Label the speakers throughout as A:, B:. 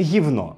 A: Гівно.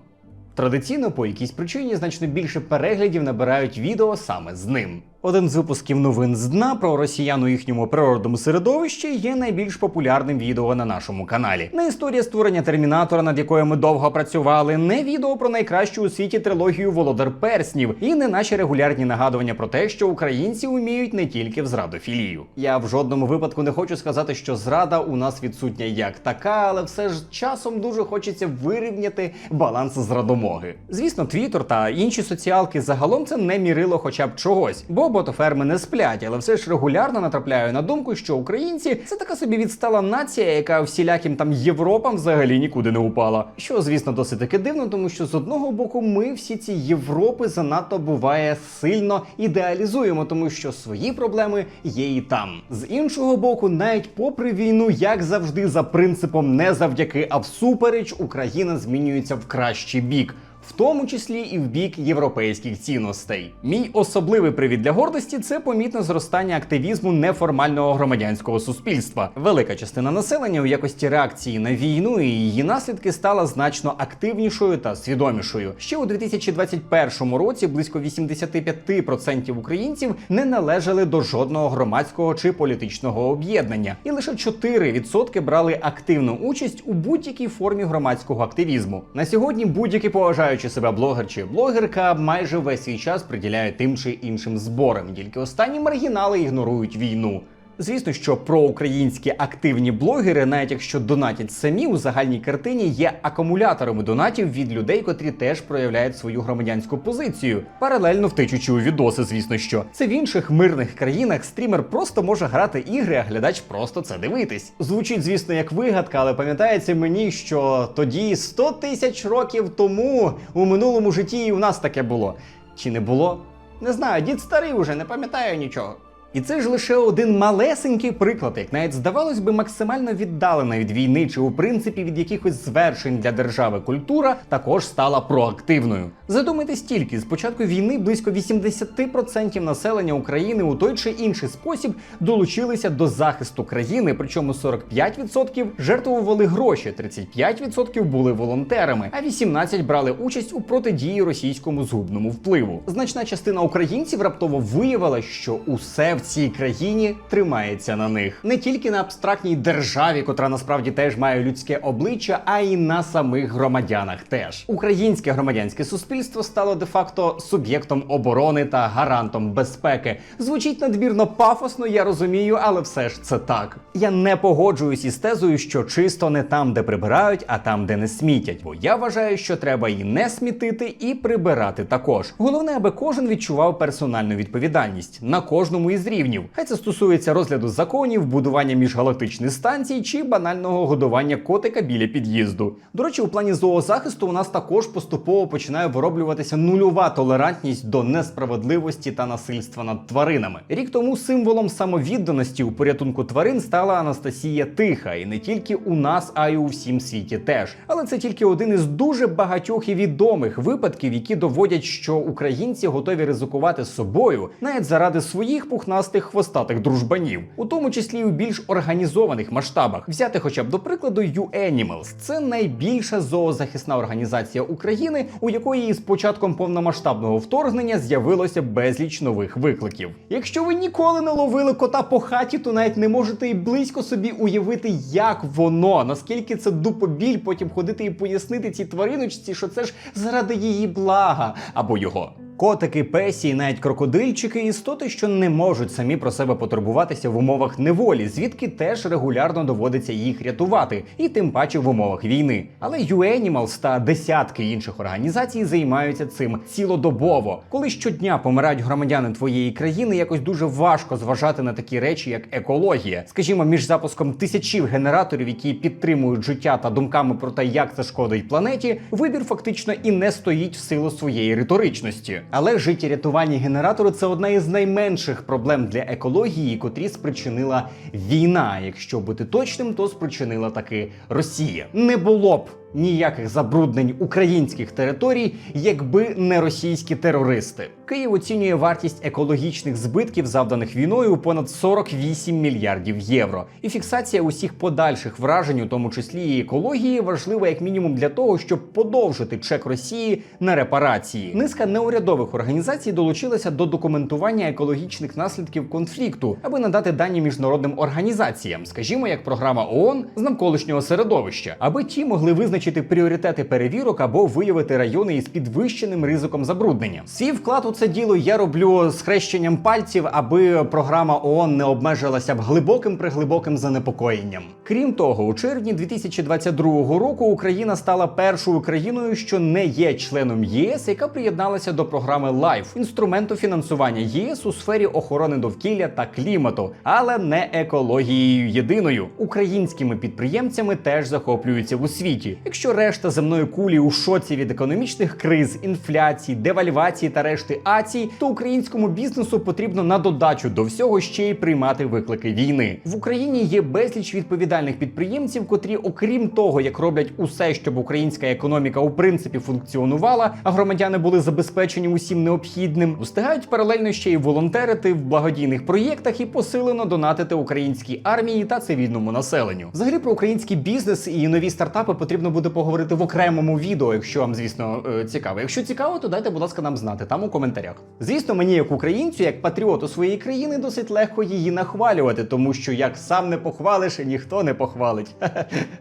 A: Традиційно по якійсь причині значно більше переглядів набирають відео саме з ним. Один з випусків новин з дна про росіян у їхньому природному середовищі є найбільш популярним відео на нашому каналі. Не історія створення термінатора, над якою ми довго працювали, не відео про найкращу у світі трилогію Володар Перснів, і не наші регулярні нагадування про те, що українці вміють не тільки в зрадофілію. Я в жодному випадку не хочу сказати, що зрада у нас відсутня як така, але все ж часом дуже хочеться вирівняти баланс зрадомоги. Звісно, Твіттер та інші соціалки загалом це не мірило хоча б чогось, бо ботоферми не сплять, але все ж регулярно натрапляю на думку, що українці це така собі відстала нація, яка всіляким там Європам взагалі нікуди не упала. Що, звісно, досить таки дивно, тому що з одного боку ми всі ці Європи занадто буває сильно ідеалізуємо, тому що свої проблеми є і там. З іншого боку, навіть попри війну, як завжди, за принципом не завдяки, а всупереч, Україна змінюється в кращий бік. В тому числі і в бік європейських цінностей. Мій особливий привід для гордості це помітне зростання активізму неформального громадянського суспільства. Велика частина населення у якості реакції на війну і її наслідки стала значно активнішою та свідомішою. Ще у 2021 році близько 85% українців не належали до жодного громадського чи політичного об'єднання, і лише 4% брали активну участь у будь-якій формі громадського активізму. На сьогодні будь-який поважаючи себе блогер чи блогерка майже весь свій час приділяє тим чи іншим зборам. Тільки останні маргінали ігнорують війну. Звісно, що проукраїнські активні блогери, навіть якщо донатять самі у загальній картині, є акумуляторами донатів від людей, котрі теж проявляють свою громадянську позицію, паралельно втечучи у відоси. Звісно, що це в інших мирних країнах стрімер просто може грати ігри, а глядач просто це дивитись. Звучить, звісно, як вигадка, але пам'ятається мені, що тоді 100 тисяч років тому у минулому житті і у нас таке було. Чи не було? Не знаю, дід старий уже, не пам'ятаю нічого. І це ж лише один малесенький приклад, як навіть здавалось би, максимально віддалена від війни чи у принципі від якихось звершень для держави культура також стала проактивною. Задумайтесь тільки, з початку війни близько 80% населення України у той чи інший спосіб долучилися до захисту країни, причому 45% жертвували гроші, 35% були волонтерами, а 18% брали участь у протидії російському згубному впливу. Значна частина українців раптово виявила, що усе в цій країні тримається на них не тільки на абстрактній державі, котра насправді теж має людське обличчя, а й на самих громадянах. Теж українське громадянське суспільство стало де-факто суб'єктом оборони та гарантом безпеки. Звучить надмірно пафосно, я розумію, але все ж це так. Я не погоджуюсь із тезою, що чисто не там, де прибирають, а там, де не смітять. Бо я вважаю, що треба і не смітити, і прибирати також. Головне, аби кожен відчував персональну відповідальність на кожному із рівнів. Хай це стосується розгляду законів, будування міжгалактичних станцій чи банального годування котика біля під'їзду. До речі, у плані зоозахисту у нас також поступово починає вироблюватися нульова толерантність до несправедливості та насильства над тваринами. Рік тому символом самовідданості у порятунку тварин стала Анастасія Тиха, і не тільки у нас, а й у всім світі теж. Але це тільки один із дуже багатьох і відомих випадків, які доводять, що українці готові ризикувати собою навіть заради своїх пухнастих хвостатих дружбанів, у тому числі й у більш організованих масштабах. Взяти, хоча б до прикладу, U-Animals. це найбільша зоозахисна організація України, у якої із початком повномасштабного вторгнення з'явилося безліч нових викликів. Якщо ви ніколи не ловили кота по хаті, то навіть не можете і близько собі уявити, як воно, наскільки це дупобіль, потім ходити і пояснити цій твариночці, що це ж заради її блага або його. Котики, песі, і навіть крокодильчики істоти, що не можуть самі про себе потурбуватися в умовах неволі, звідки теж регулярно доводиться їх рятувати, і тим паче в умовах війни. Але U-Animals та десятки інших організацій займаються цим цілодобово. Коли щодня помирають громадяни твоєї країни, якось дуже важко зважати на такі речі, як екологія. Скажімо, між запуском тисячів генераторів, які підтримують життя та думками про те, як це шкодить планеті, вибір фактично і не стоїть в силу своєї риторичності. Але життєрятувальні генератори це одна із найменших проблем для екології, котрі спричинила війна. Якщо бути точним, то спричинила таки Росія. Не було б ніяких забруднень українських територій, якби не російські терористи. Київ оцінює вартість екологічних збитків, завданих війною, у понад 48 мільярдів євро. І фіксація усіх подальших вражень, у тому числі і екології, важлива як мінімум для того, щоб подовжити чек Росії на репарації. Низка неурядових організацій долучилася до документування екологічних наслідків конфлікту, аби надати дані міжнародним організаціям, скажімо, як програма ООН з навколишнього середовища, аби ті могли визначити пріоритети перевірок або виявити райони із підвищеним ризиком забруднення. Свій вклад у це діло я роблю з хрещенням пальців, аби програма ООН не обмежилася б глибоким приглибоким занепокоєнням. Крім того, у червні 2022 року Україна стала першою країною, що не є членом ЄС, яка приєдналася до програми LIFE – інструменту фінансування ЄС у сфері охорони довкілля та клімату, але не екологією єдиною. Українськими підприємцями теж захоплюються у світі. Якщо решта земної кулі у шоці від економічних криз, інфляції, девальвації та решти ацій, то українському бізнесу потрібно на додачу до всього ще й приймати виклики війни. В Україні є безліч відповідальних підприємців, котрі, окрім того, як роблять усе, щоб українська економіка у принципі функціонувала, а громадяни були забезпечені усім необхідним, встигають паралельно ще й волонтерити в благодійних проєктах і посилено донатити українській армії та цивільному населенню. Взагалі про український бізнес і нові стартапи потрібно буде поговорити в окремому відео, якщо вам, звісно, е, цікаво. Якщо цікаво, то дайте, будь ласка, нам знати там у коментарях. Звісно, мені, як українцю, як патріоту своєї країни, досить легко її нахвалювати, тому що як сам не похвалиш, ніхто не похвалить.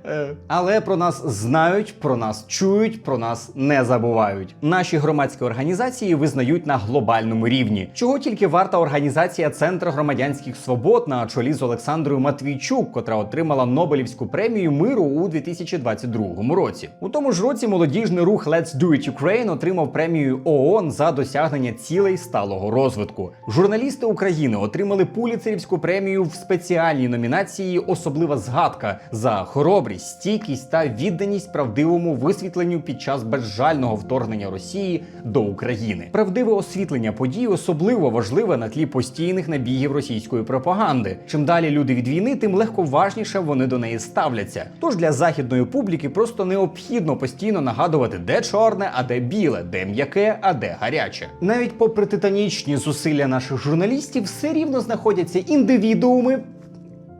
A: Е, Але про нас знають, про нас чують, про нас не забувають. Наші громадські організації визнають на глобальному рівні, чого тільки варта організація Центр громадянських свобод на чолі з Олександрою Матвійчук, котра отримала Нобелівську премію миру у 2022 році. У тому ж році молодіжний рух Let's Do It Ukraine отримав премію ООН за досягнення цілей сталого розвитку. Журналісти України отримали Пуліцерівську премію в спеціальній номінації Особлива згадка за хоробрість, стійкість та відданість правдивому висвітленню під час безжального вторгнення Росії до України. Правдиве освітлення подій особливо важливе на тлі постійних набігів російської пропаганди. Чим далі люди від війни, тим легковажніше вони до неї ставляться. Тож для західної публіки просто необхідно постійно нагадувати, де чорне, а де біле, де м'яке, а де гаряче. Навіть попри титанічні зусилля наших журналістів, все рівно знаходяться індивідууми.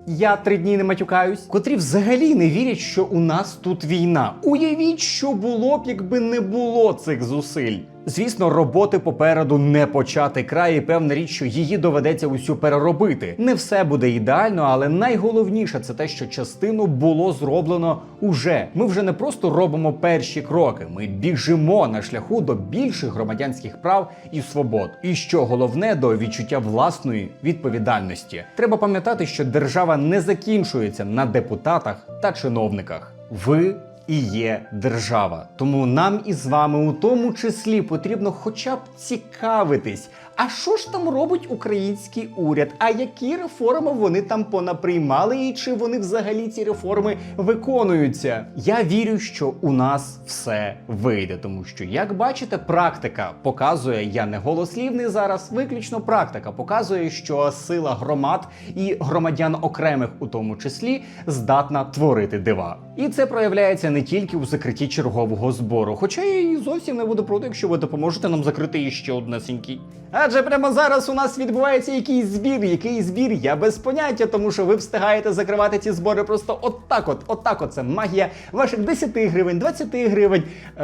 A: Я три дні не матюкаюсь, котрі взагалі не вірять, що у нас тут війна. Уявіть, що було б, якби не було цих зусиль. Звісно, роботи попереду не почати край, і певна річ, що її доведеться усю переробити. Не все буде ідеально, але найголовніше це те, що частину було зроблено уже. Ми вже не просто робимо перші кроки, ми біжимо на шляху до більших громадянських прав і свобод. І що головне, до відчуття власної відповідальності. Треба пам'ятати, що держава не закінчується на депутатах та чиновниках. Ви і є держава. Тому нам із вами у тому числі потрібно хоча б цікавитись. А що ж там робить український уряд? А які реформи вони там понаприймали, і чи вони взагалі ці реформи виконуються? Я вірю, що у нас все вийде, тому що, як бачите, практика показує, я не голослівний зараз, виключно практика показує, що сила громад і громадян окремих у тому числі здатна творити дива. І це проявляється не тільки у закритті чергового збору, хоча я і зовсім не буду проти, якщо ви допоможете нам закрити іще однесенький. Адже прямо зараз у нас відбувається якийсь збір. Який збір? Я без поняття, тому що ви встигаєте закривати ці збори просто отак от, отак от. Це магія ваших 10 гривень, 20 гривень, е,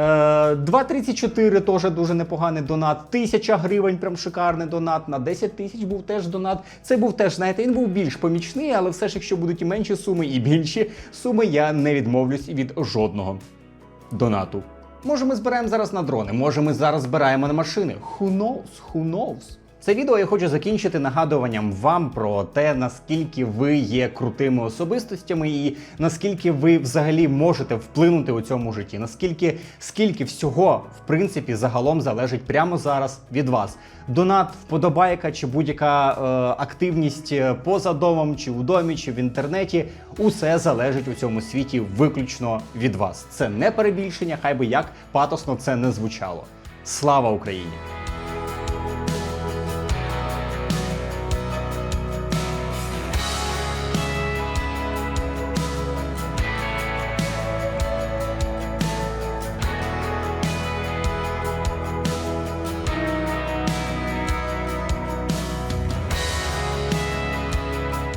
A: 2,34 теж дуже непоганий донат, 1000 гривень, прям шикарний донат, на 10 тисяч був теж донат. Це був теж, знаєте, він був більш помічний, але все ж, якщо будуть і менші суми, і більші суми, я не відмовлюсь від жодного донату. Може, ми збираємо зараз на дрони, може, ми зараз збираємо на машини. Who knows? Who knows? Це відео я хочу закінчити нагадуванням вам про те, наскільки ви є крутими особистостями, і наскільки ви взагалі можете вплинути у цьому житті, наскільки скільки всього в принципі загалом залежить прямо зараз від вас. Донат, вподобайка чи будь-яка е, активність е, поза домом, чи у домі, чи в інтернеті, усе залежить у цьому світі виключно від вас. Це не перебільшення, хай би як патосно це не звучало. Слава Україні!